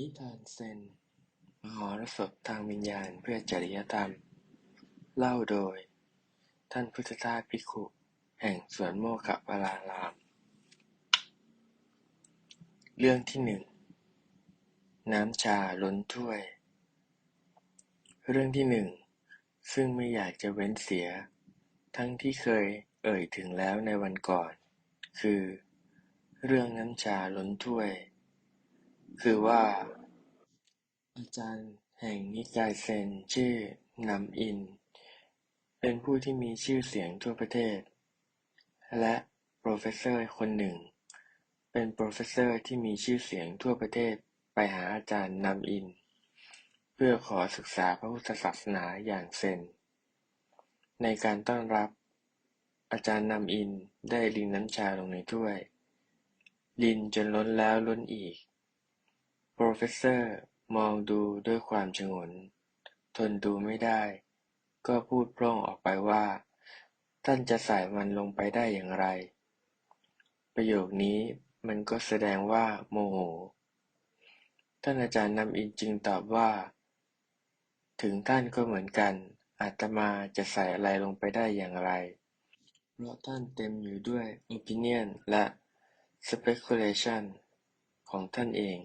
นิทานเซน มหรสพทางวิญญาณเพื่อจริยธรรม เล่าโดย ท่านพุทธทาสภิกขุ แห่งสวนโมคคัลลาราม เรื่องที่หนึ่ง น้ำชาล้นถ้วย เรื่องที่หนึ่ง ซึ่งไม่อยากจะเว้นเสีย ทั้งที่เคยเอ่ยถึงแล้วในวันก่อน คือ เรื่องน้ำชาล้นถ้วย คือว่า อาจารย์แห่งนิกายเซนชื่อนำอิน เป็นผู้ที่มีชื่อเสียงทั่วประเทศ และโปรเฟสเซอร์คนหนึ่ง เป็นโปรเฟสเซอร์ที่มีชื่อเสียงทั่วประเทศไปหาอาจารย์นำอิน เพื่อขอศึกษาพระพุทธศาสนาอย่างเซน ในการต้อนรับ อาจารย์นำอินได้ลินน้ำชาลงในถ้วย ลินจนล้นแล้วล้นอีก โปรเฟสเซอร์มองดูด้วยความฉงน ทนดูไม่ได้ ก็พูดพร่งออกไปว่า ท่านจะใส่มันลงไปได้อย่างไร ประโยคนี้มันก็แสดงว่าโมโห ท่านอาจารย์นำอินจึงตอบว่า ถึงท่านก็เหมือนกัน อาตมาจะใส่อะไรลงไปได้อย่างไร เพราะท่านเต็มอยู่ด้วย opinion และ speculation ของท่านเอง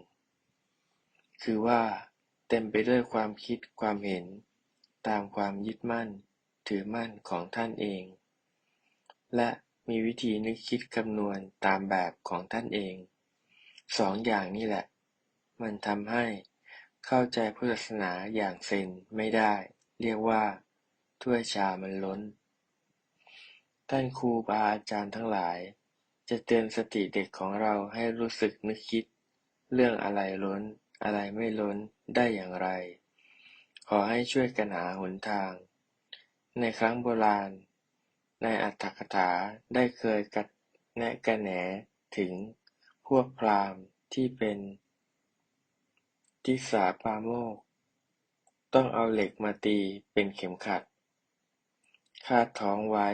คือว่าเต็มไปด้วยความคิดความเห็น ตามความยึดมั่น ถือมั่นของท่านเอง และมีวิธีนึกคิดคำนวณตามแบบของท่านเอง สองอย่างนี่แหละ มันทำให้เข้าใจพุทธศาสนาอย่างเซนไม่ได้ เรียกว่า ถ้วยชามันล้น ท่านครูบาอาจารย์ทั้งหลาย จะเตือนสติเด็กของเราให้รู้สึกนึกคิด เรื่องอะไรล้น อะไรไม่ล้นได้อย่างไร ขอให้ช่วยกันหาหนทาง ในครั้งโบราณ ในอัตถกถาได้เคยกัดแนะกระแหนถึงพวกพราหมณ์ที่เป็น ทิสาปาโมก ต้องเอาเหล็กมาตีเป็นเข็มขัด คาดท้องไว้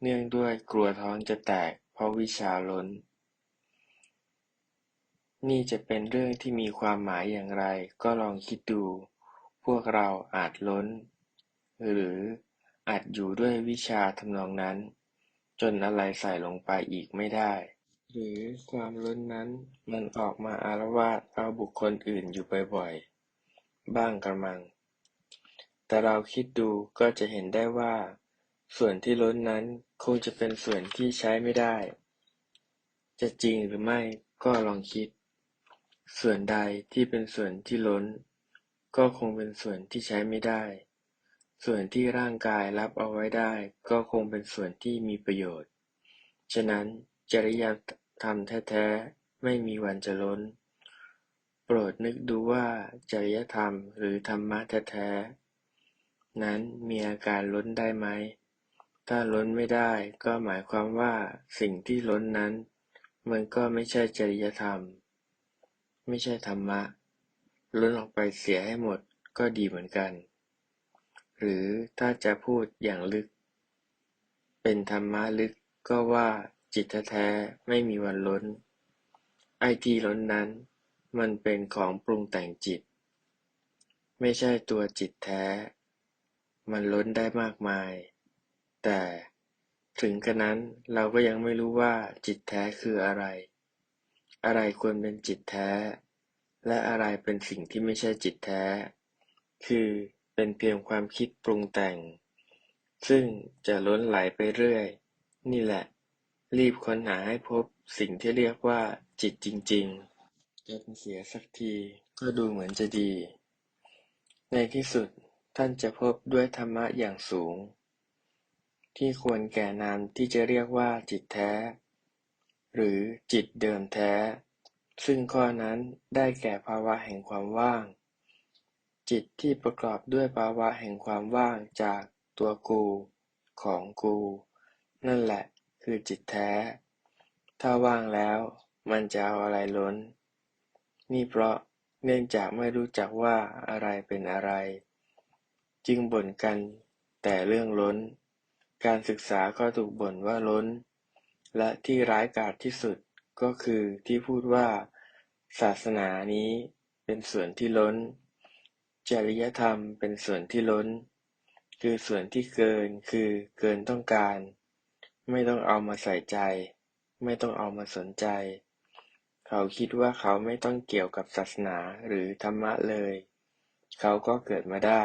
เนื่องด้วยกลัวท้องจะแตกเพราะวิชาล้น นี่จะเป็นเรื่องที่มีความหมายอย่างไรก็ลองคิดดู พวกเราอาจล้น หรืออาจอยู่ด้วยวิชาทำนองนั้น จนอะไรใส่ลงไปอีกไม่ได้ หรือความล้นนั้นมันออกมาอารวาสเอาบุคคลอื่นอยู่บ่อยๆ บ้างกระมัง แต่เราคิดดูก็จะเห็นได้ว่า ส่วนที่ล้นนั้นคงจะเป็นส่วนที่ใช้ไม่ได้ จะจริงหรือไม่ก็ลองคิด ส่วนใดที่เป็นส่วนที่ล้น ก็คงเป็นส่วนที่ใช้ไม่ได้ ส่วนที่ร่างกายรับเอาไว้ได้ ก็คงเป็นส่วนที่มีประโยชน์ ฉะนั้นจริยธรรมแท้ๆ ไม่มีวันจะล้น โปรดนึกดูว่าจริยธรรมหรือธรรมะแท้ๆ นั้นมีอาการล้นได้ไหม ถ้าล้นไม่ได้ก็หมายความว่าสิ่งที่ล้นนั้น มันก็ไม่ใช่จริยธรรม ไม่ใช่ธรรมะ ล้นออกไปเสียให้หมดก็ดีเหมือนกัน หรือถ้าจะพูดอย่างลึก เป็นธรรมะลึกก็ว่าจิตแท้ไม่มีวันล้น ไอที่ล้นนั้น มันเป็นของปรุงแต่งจิต ไม่ใช่ตัวจิตแท้ มันล้นได้มากมาย แต่ถึงกระนั้นเราก็ยังไม่รู้ว่าจิตแท้คืออะไร อะไรควรเป็นจิตแท้ และอะไรเป็นสิ่งที่ไม่ใช่จิตแท้ คือเป็นเพียงความคิดปรุงแต่ง ซึ่งจะล้นไหลไปเรื่อย นี่แหละ รีบค้นหาให้พบสิ่งที่เรียกว่าจิตจริงๆจนเสียสักทีก็ดูเหมือนจะดี ในที่สุดท่านจะพบด้วยธรรมะอย่างสูง ที่ควรแก่นามที่จะเรียกว่าจิตแท้ หรือจิตเดิมแท้ ซึ่งข้อนั้นได้แก่ภาวะแห่งความว่าง จิตที่ประกอบด้วยภาวะแห่งความว่างจากตัวกู ของกู นั่นแหละคือจิตแท้ ถ้าว่างแล้วมันจะเอาอะไรล้น นี่เพราะเนื่องจากไม่รู้จักว่าอะไรเป็นอะไร จึงบ่นกันแต่เรื่องล้น การศึกษาก็ถูกบ่นว่าล้น และที่ร้ายกาจที่สุดก็คือที่พูดว่า ศาสนานี้เป็นส่วนที่ล้น จริยธรรมเป็นส่วนที่ล้น คือส่วนที่เกินคือเกินต้องการ ไม่ต้องเอามาใส่ใจ ไม่ต้องเอามาสนใจ เขาคิดว่าเขาไม่ต้องเกี่ยวกับศาสนาหรือธรรมะเลย เขาก็เกิดมาได้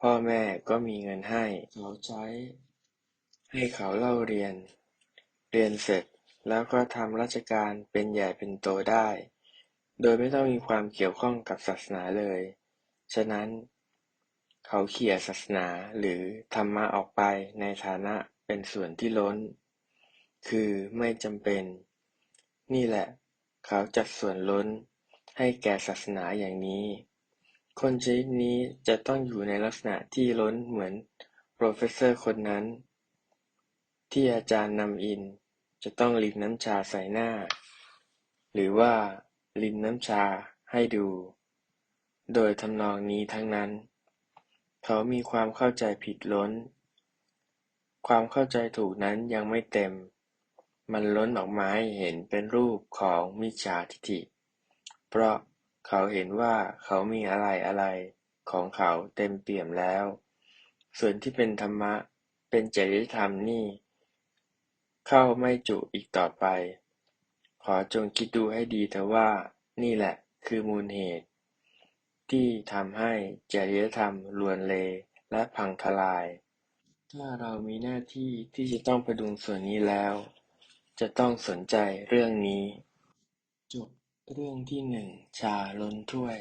พ่อแม่ก็มีเงินให้ เขาใช้ ให้เขาเล่าเรียน เรียนเสร็จแล้วก็ทำราชการเป็นใหญ่เป็นโตได้ โดยไม่ต้องมีความเกี่ยวข้องกับศาสนาเลย ฉะนั้น เขาเขี่ยศาสนาหรือธรรมะออกไปในฐานะเป็นส่วนที่ล้น คือไม่จำเป็น นี่แหละ เขาจัดส่วนล้นให้แก่ศาสนาอย่างนี้ คนชนิดนี้จะต้องอยู่ในลักษณะที่ล้นเหมือนโปรเฟสเซอร์คนนั้น ที่อาจารย์นำอิน จะต้องรินน้ำชาใส่หน้า หรือว่ารินน้ำชาให้ดู โดยทำนองนี้ทั้งนั้น เขามีความเข้าใจผิดล้น ความเข้าใจถูกนั้นยังไม่เต็ม มันล้นออกมาให้เห็นเป็นรูปของมิจฉาทิฏฐิ เพราะเขาเห็นว่าเขามีอะไรอะไรของเขาเต็มเปี่ยมแล้ว ส่วนที่เป็นธรรมะ เป็นจริยธรรมนี่ ข้าไม่จุอีกต่อไป ขอจงคิดดูให้ดีเถอะว่า นี่แหละคือมูลเหตุ ที่ทำให้จริยธรรมลวนเลและพังทลาย ถ้าเรามีหน้าที่ที่จะต้องประดุงส่วนนี้แล้ว จะต้องสนใจเรื่องนี้ จบเรื่องที่หนึ่งชาล้นถ้วย